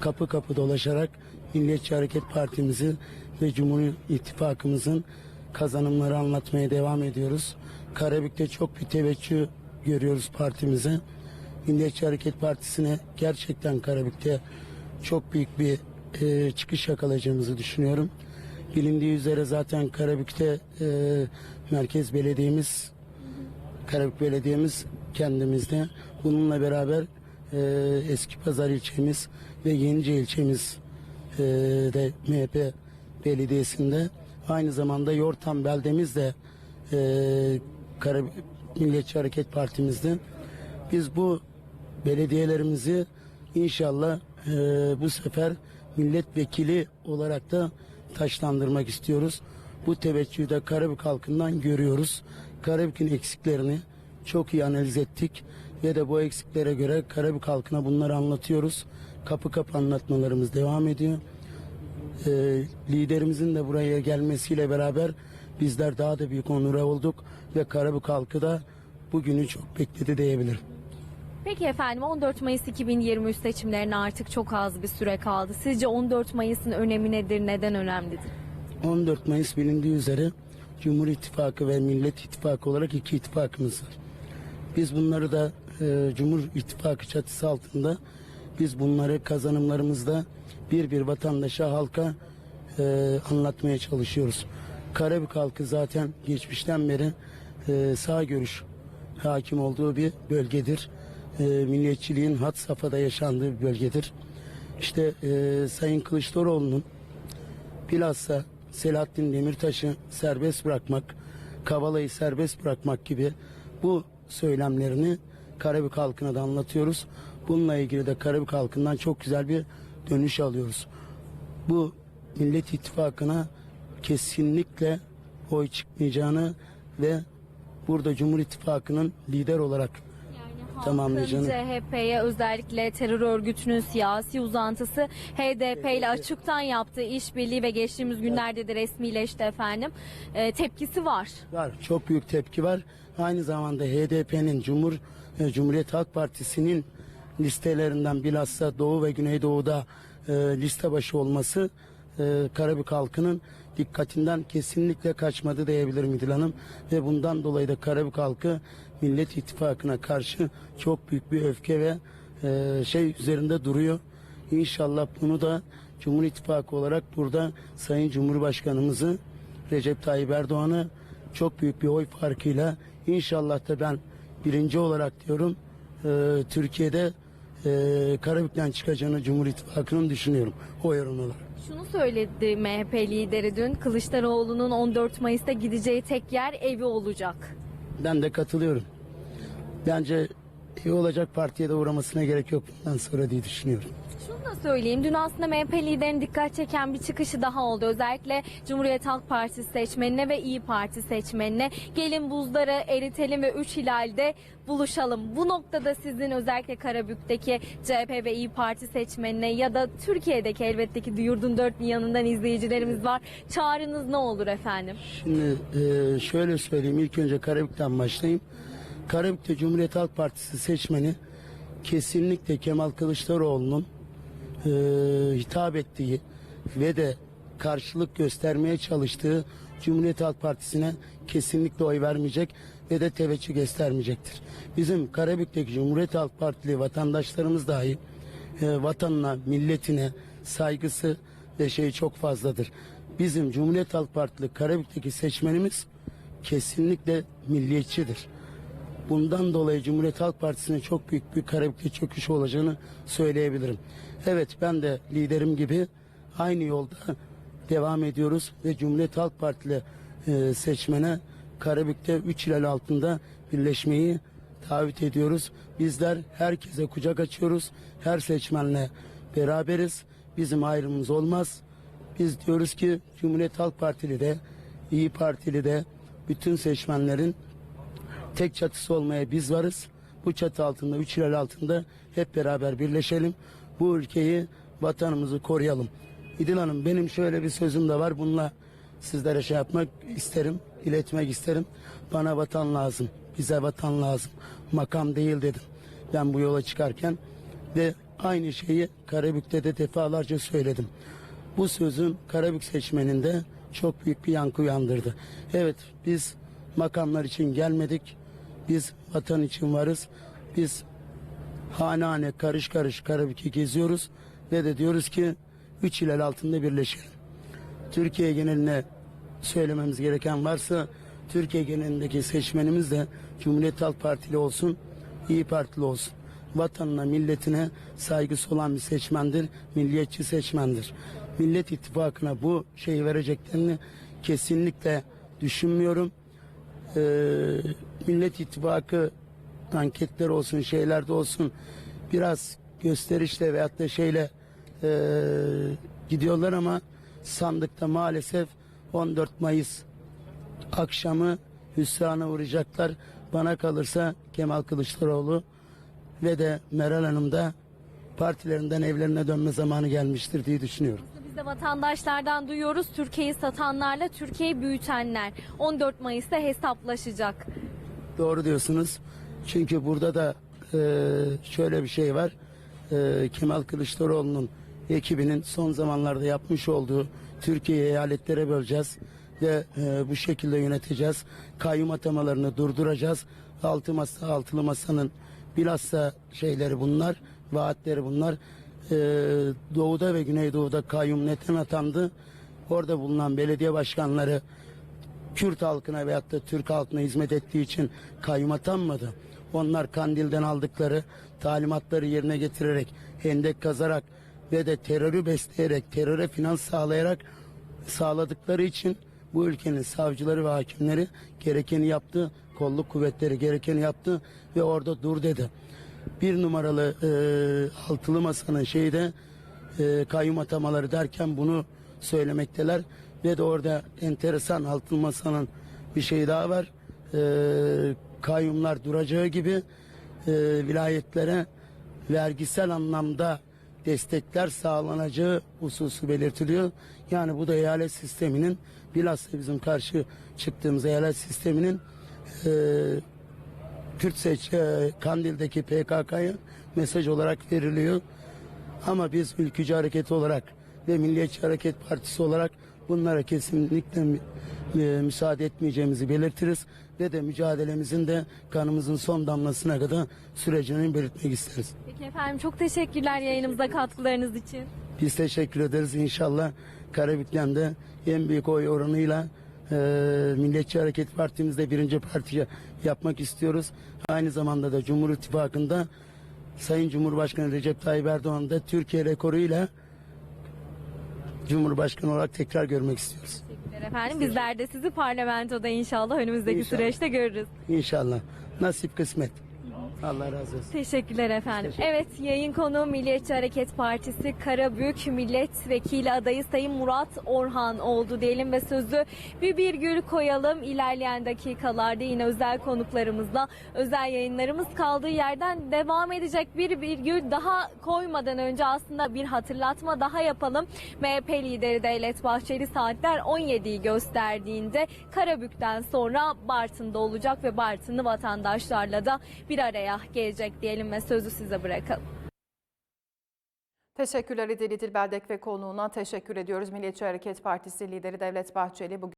kapı kapı dolaşarak Milliyetçi Hareket Partimizi ve Cumhur İttifakımızın kazanımları anlatmaya devam ediyoruz. Karabük'te çok bir teveccüh görüyoruz partimize. Milliyetçi Hareket Partisi'ne gerçekten Karabük'te çok büyük bir e, çıkış yakalayacağımızı düşünüyorum. Bilindiği üzere zaten Karabük'te e, merkez belediyemiz Karabük Belediye'miz kendimizde. Bununla beraber e, Eski Pazar ilçemiz ve Yenice ilçemiz e, de MHP Belediyesi'nde. Aynı zamanda Yortan beldemiz de e, Karabük Milliyetçi Hareket Partimizde. Biz bu belediyelerimizi inşallah e, bu sefer milletvekili olarak da taşlandırmak istiyoruz. Bu teveccühü de Karabük halkından görüyoruz. Karabük'ün eksiklerini çok iyi analiz ettik ve de bu eksiklere göre Karabük halkına bunları anlatıyoruz. Kapı kapı anlatmalarımız devam ediyor. E, liderimizin de buraya gelmesiyle beraber bizler daha da büyük onura olduk ve Karabük halkı da bugünü çok bekledi diyebilirim. Peki efendim 14 Mayıs 2023 seçimlerine artık çok az bir süre kaldı. Sizce 14 Mayıs'ın önemi nedir? Neden önemlidir? 14 Mayıs bilindiği üzere Cumhur İttifakı ve Millet İttifakı olarak iki ittifakımız var. Biz bunları da e, Cumhur İttifakı çatısı altında biz bunları kazanımlarımızda bir bir vatandaşa halka e, anlatmaya çalışıyoruz. Karabük halkı zaten geçmişten beri e, sağ görüş hakim olduğu bir bölgedir. E, milliyetçiliğin had safhada yaşandığı bir bölgedir. İşte e, Sayın Kılıçdaroğlu'nun bilhassa Selahattin Demirtaş'ı serbest bırakmak, Kavala'yı serbest bırakmak gibi bu söylemlerini Karabük halkına da anlatıyoruz. Bununla ilgili de Karabük halkından çok güzel bir dönüş alıyoruz. Bu Millet İttifakı'na kesinlikle oy çıkmayacağını ve burada Cumhur İttifakı'nın lider olarak tamamlayacağını CHP'ye özellikle terör örgütünün siyasi uzantısı HDP ile açıktan yaptığı işbirliği ve geçtiğimiz günlerde de resmileşti efendim. Ee, tepkisi var. Var. Çok büyük tepki var. Aynı zamanda HDP'nin Cumhur e, Cumhuriyet Halk Partisi'nin listelerinden bilhassa Doğu ve Güneydoğu'da e, liste başı olması e, Karabük halkının dikkatinden kesinlikle kaçmadı diyebilirim İdil Hanım. Ve bundan dolayı da Karabük halkı Millet İttifakı'na karşı çok büyük bir öfke ve e, şey üzerinde duruyor. İnşallah bunu da Cumhur İttifakı olarak burada Sayın Cumhurbaşkanımızı Recep Tayyip Erdoğan'ı çok büyük bir oy farkıyla inşallah da ben birinci olarak diyorum e, Türkiye'de e, Karabük'ten çıkacağını Cumhur İttifakı'nın düşünüyorum oy oranı olarak. Şunu söyledi MHP lideri dün Kılıçdaroğlu'nun 14 Mayıs'ta gideceği tek yer evi olacak. Ben de katılıyorum. Bence iyi olacak partiye de uğramasına gerek yok bundan sonra diye düşünüyorum. Şunu da söyleyeyim. Dün aslında MHP liderinin dikkat çeken bir çıkışı daha oldu. Özellikle Cumhuriyet Halk Partisi seçmenine ve İyi Parti seçmenine gelin buzları eritelim ve 3 hilalde buluşalım. Bu noktada sizin özellikle Karabük'teki CHP ve İyi Parti seçmenine ya da Türkiye'deki elbette ki yurdun dört bir yanından izleyicilerimiz var. Çağrınız ne olur efendim? Şimdi e, şöyle söyleyeyim ilk önce Karabük'ten başlayayım. Karabük'te Cumhuriyet Halk Partisi seçmeni kesinlikle Kemal Kılıçdaroğlu'nun e, hitap ettiği ve de karşılık göstermeye çalıştığı Cumhuriyet Halk Partisi'ne kesinlikle oy vermeyecek ve de teveccüh göstermeyecektir. Bizim Karabük'teki Cumhuriyet Halk Partili vatandaşlarımız dahi e, vatanına, milletine saygısı ve şey çok fazladır. Bizim Cumhuriyet Halk Partili Karabük'teki seçmenimiz kesinlikle milliyetçidir. Bundan dolayı Cumhuriyet Halk Partisi'ne çok büyük bir Karabük'te çöküş olacağını söyleyebilirim. Evet ben de liderim gibi aynı yolda devam ediyoruz ve Cumhuriyet Halk Partili e, seçmene Karabük'te 3 hilal altında birleşmeyi davet ediyoruz. Bizler herkese kucak açıyoruz. Her seçmenle beraberiz. Bizim ayrımımız olmaz. Biz diyoruz ki Cumhuriyet Halk Partili de, İyi Partili de bütün seçmenlerin tek çatısı olmaya biz varız. Bu çatı altında, üç hilal altında hep beraber birleşelim. Bu ülkeyi, vatanımızı koruyalım. İdil Hanım benim şöyle bir sözüm de var. Bununla sizlere şey yapmak isterim, iletmek isterim. Bana vatan lazım, bize vatan lazım. Makam değil dedim. Ben bu yola çıkarken ve aynı şeyi Karabük'te de defalarca söyledim. Bu sözüm Karabük seçmeninde çok büyük bir yankı uyandırdı. Evet biz makamlar için gelmedik. Biz vatan için varız. Biz hane hane karış karış Karabük'ü geziyoruz ve de diyoruz ki üç ilel altında birleşelim. Türkiye geneline söylememiz gereken varsa Türkiye genelindeki seçmenimiz de Cumhuriyet Halk Partili olsun, İyi Partili olsun. Vatanına, milletine saygısı olan bir seçmendir, milliyetçi seçmendir. Millet İttifakı'na bu şeyi vereceklerini kesinlikle düşünmüyorum. Ee, Millet İttifakı anketler olsun, şeylerde olsun biraz gösterişle veyahut da şeyle e, gidiyorlar ama sandıkta maalesef 14 Mayıs akşamı hüsrana uğrayacaklar. Bana kalırsa Kemal Kılıçdaroğlu ve de Meral Hanım da partilerinden evlerine dönme zamanı gelmiştir diye düşünüyorum. De vatandaşlardan duyuyoruz. Türkiye'yi satanlarla Türkiye'yi büyütenler 14 Mayıs'ta hesaplaşacak. Doğru diyorsunuz. Çünkü burada da e, şöyle bir şey var. E, Kemal Kılıçdaroğlu'nun ekibinin son zamanlarda yapmış olduğu Türkiye'yi eyaletlere böleceğiz ve e, bu şekilde yöneteceğiz. Kayyum atamalarını durduracağız. Altı masa, altılı masanın bilhassa şeyleri bunlar, vaatleri bunlar. E, doğuda ve güneydoğuda kayyum neten atandı. Orada bulunan belediye başkanları Kürt halkına veyahut da Türk halkına hizmet ettiği için kayyum atanmadı. Onlar Kandil'den aldıkları talimatları yerine getirerek, hendek kazarak ve de terörü besleyerek, teröre finans sağlayarak sağladıkları için bu ülkenin savcıları ve hakimleri gerekeni yaptı, kolluk kuvvetleri gerekeni yaptı ve orada dur dedi. Bir numaralı e, altılı masanın şeyde e, kayyum atamaları derken bunu söylemekteler ve de orada enteresan altılı masanın bir şey daha var. E, kayyumlar duracağı gibi e, vilayetlere vergisel anlamda destekler sağlanacağı hususu belirtiliyor. Yani bu da eyalet sisteminin bilhassa bizim karşı çıktığımız eyalet sisteminin e, Kürt seç e, Kandil'deki PKK'ya mesaj olarak veriliyor. Ama biz ülkücü hareket olarak ve Milliyetçi Hareket Partisi olarak bunlara kesinlikle e, müsaade etmeyeceğimizi belirtiriz ve de mücadelemizin de kanımızın son damlasına kadar sürecini belirtmek isteriz. Peki efendim çok teşekkürler yayınımıza katkılarınız için. Biz teşekkür ederiz. İnşallah Karabük'ten de en büyük oy oranıyla e, Milliyetçi Hareket Partimizde birinci parti yapmak istiyoruz. Aynı zamanda da Cumhur İttifakı'nda Sayın Cumhurbaşkanı Recep Tayyip Erdoğan'ı da Türkiye rekoruyla Cumhurbaşkanı olarak tekrar görmek istiyoruz. Teşekkürler efendim. Bizler de sizi parlamentoda inşallah önümüzdeki İnşallah. süreçte görürüz. İnşallah. Nasip kısmet. Allah razı olsun. Teşekkürler efendim. Teşekkür Evet yayın konu Milliyetçi Hareket Partisi Karabük Milletvekili adayı Sayın Murat Orhan oldu diyelim ve sözü bir virgül koyalım. İlerleyen dakikalarda yine özel konuklarımızla özel yayınlarımız kaldığı yerden devam edecek. Bir virgül daha koymadan önce aslında bir hatırlatma daha yapalım. MHP lideri Devlet Bahçeli saatler 17'yi gösterdiğinde Karabük'ten sonra Bartın'da olacak ve Bartınlı vatandaşlarla da bir araya gelecek diyelim ve sözü size bırakalım. Teşekkürler İdil İdil Beldek ve konuğuna teşekkür ediyoruz. Milliyetçi Hareket Partisi lideri Devlet Bahçeli bugün